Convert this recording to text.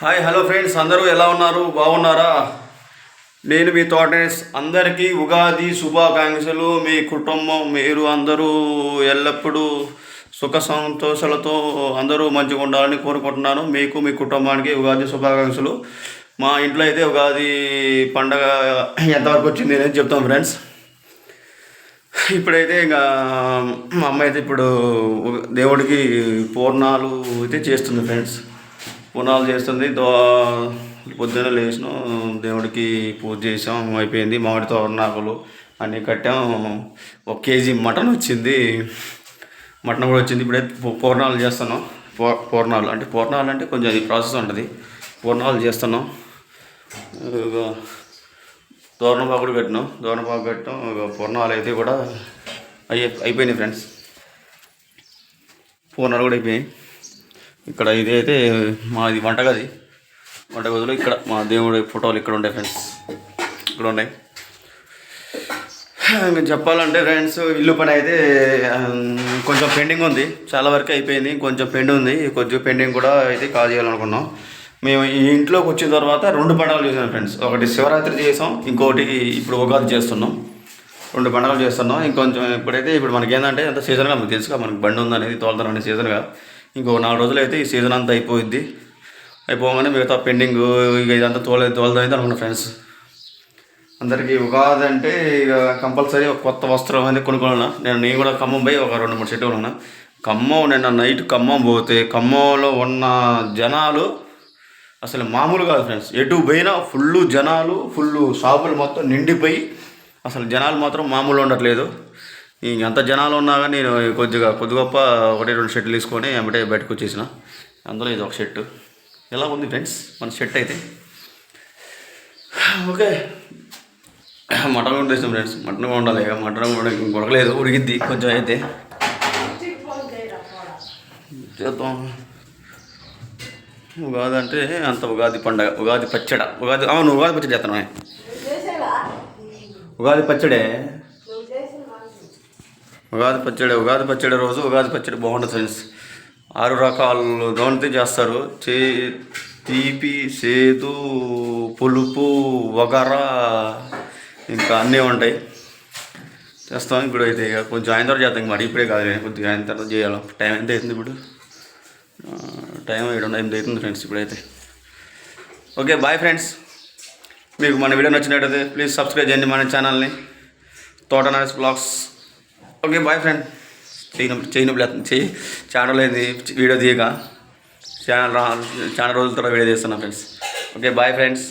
Hi hello friends. అందరూ ఎలా ఉన్నారు? బాగున్నారా? నేను మీ తోటనేస్ అందరికీ ఉగాది శుభాకాంక్షలు. మీ కుటుంబం మీరు అందరూ ఎల్లప్పుడూ సుఖ సంతోషాలతో అందరూ మంచిగా ఉండాలని కోరుకుంటున్నాను. మీకు మీ కుటుంబానికి ఉగాది శుభాకాంక్షలు. మా ఇంట్లో అయితే ఉగాది పండగ ఎంతవరకు వచ్చింది అనేది చెప్తాం ఫ్రెండ్స్. ఇప్పుడైతే ఇంకా మా అమ్మ అయితే ఇప్పుడు దేవుడికి పూర్ణాలు అయితే చేస్తుంది ఫ్రెండ్స్. పూర్ణాలు చేస్తుంది. దో పొద్దున్న లేచిన దేవుడికి పూజ చేసాం అయిపోయింది. మామిడి తోరణాకులు అన్నీ కట్టాం. ఒక కేజీ మటన్ వచ్చింది. మటన్ కూడా వచ్చింది. ఇప్పుడైతే పూర్ణాలు చేస్తున్నాం. పూ పూర్ణాలు. అంటే పూర్ణాలు అంటే కొంచెం అది ప్రాసెస్ ఉంటుంది. పూర్ణాలు చేస్తున్నాం. ఇక పెట్టినాం కట్టినాం. దోరణపాకు కట్టాం. పూర్ణాలు అయితే కూడా అయ్యి అయిపోయినాయి ఫ్రెండ్స్. పూర్ణాలు కూడా అయిపోయాయి. ఇక్కడ ఇది అయితే మాది వంటగది. వంటగదిలో ఇక్కడ మా దేవుడి ఫోటోలు ఇక్కడ ఉన్నాయి ఫ్రెండ్స్. ఇక్కడ ఉన్నాయి. ఇంకా చెప్పాలంటే ఫ్రెండ్స్ ఇల్లు పని అయితే కొంచెం పెండింగ్ ఉంది. చాలా వరకు అయిపోయింది. కొంచెం పెండ్ ఉంది. కొంచెం పెండింగ్ కూడా అయితే కాల్ చేయాలనుకున్నాం. మేము ఈ ఇంట్లోకి వచ్చిన తర్వాత రెండు పండుగలు చేసాం ఫ్రెండ్స్. ఒకటి శివరాత్రి చేసాం. ఇంకోటి ఇప్పుడు ఉగాది చేస్తున్నాం. రెండు పండుగలు చేస్తున్నాం. ఇంకొంచెం ఇప్పుడైతే ఇప్పుడు మనకి ఏంటంటే అంత సీజన్గా మనకు తెలుసుగా మనకి బండి ఉందనేది తోలుతాం అనే సీజన్గా. ఇంకో నాలుగు రోజులు అయితే ఈ సీజన్ అంతా అయిపోయింది. అయిపోగానే మిగతా పెండింగ్ ఇక ఇదంతా తోలే తోలదైంది అనుకున్న ఫ్రెండ్స్ అందరికీ ఉగాది అంటే ఇక కంపల్సరీ ఒక కొత్త వస్త్రం అనేది కొనుక్కోవాలన్నా. నేను నేను కూడా ఖమ్మం పోయి ఒక రెండు మూడు షర్ట్లు కొనుక్కున్నా. ఖమ్మం నిన్న నైట్ ఖమ్మం పోతే ఖమ్మంలో ఉన్న జనాలు అసలు మామూలు కాదు ఫ్రెండ్స్ ఎటు పోయినా ఫుల్ జనాలు ఫుల్ షాపులు మొత్తం నిండిపోయి అసలు జనాలు మాత్రం మామూలు ఉండట్లేదు. ఇంకెంత జనాలు ఉన్నా కానీ నేను కొద్దిగా కొద్ది గొప్ప ఒకటి రెండు షర్ట్లు తీసుకొని వెంబటే బయటకు వచ్చేసిన. అందులో ఇది ఒక షర్టు. ఎలా ఉంది ఫ్రెండ్స్? మన షర్ట్ అయితే? ఓకే. మటన్ కూడా తెచ్చాం ఫ్రెండ్స్. మటన్ కూడా ఉండాలి. ఇక మటన్ ఉడకలేదు. ఉడికిద్ది కొంచెం అయితే. చేద్దాం. ఉగాది అంటే అంత ఉగాది పండగ. ఉగాది పచ్చడ. ఉగాది అవును ఉగాది పచ్చడి చేస్తాను. ఉగాది పచ్చడే. ఉగాది పచ్చడి ఉగాది పచ్చడి రోజు ఉగాది పచ్చడి బాగుంటుంది ఫ్రెండ్స్ ఆరు రకాలు దోణితే చేస్తారు. చే తీపి సేదు పులుపు వగర ఇంకా అన్నీ ఉంటాయి. చేస్తాం ఇప్పుడు అయితే ఇక కొంచెం ఆయన తర్వాత చేస్తాం మరి. ఇప్పుడే కాదు కొద్దిగా ఆయన తర్వాత చేయాలి. టైం ఎంత అవుతుంది ఇప్పుడు? టైం ఏడు ఎనిమిది అవుతుంది ఫ్రెండ్స్ ఇప్పుడైతే. ఓకే బాయ్ ఫ్రెండ్స్ మీకు మన వీడియో నచ్చినట్టయితే ప్లీజ్ సబ్స్క్రైబ్ చేయండి మన ఛానల్ని Thota Naresh blogs. Okay boy friend. చేయను చేయను చేయి ఛానల్ అయింది వీడియో తీయగా ఛానల్ రా ఛానల్ రోజుల తర్వాత వీడియో తీస్తున్నా ఫ్రెండ్స్. Okay bye friends.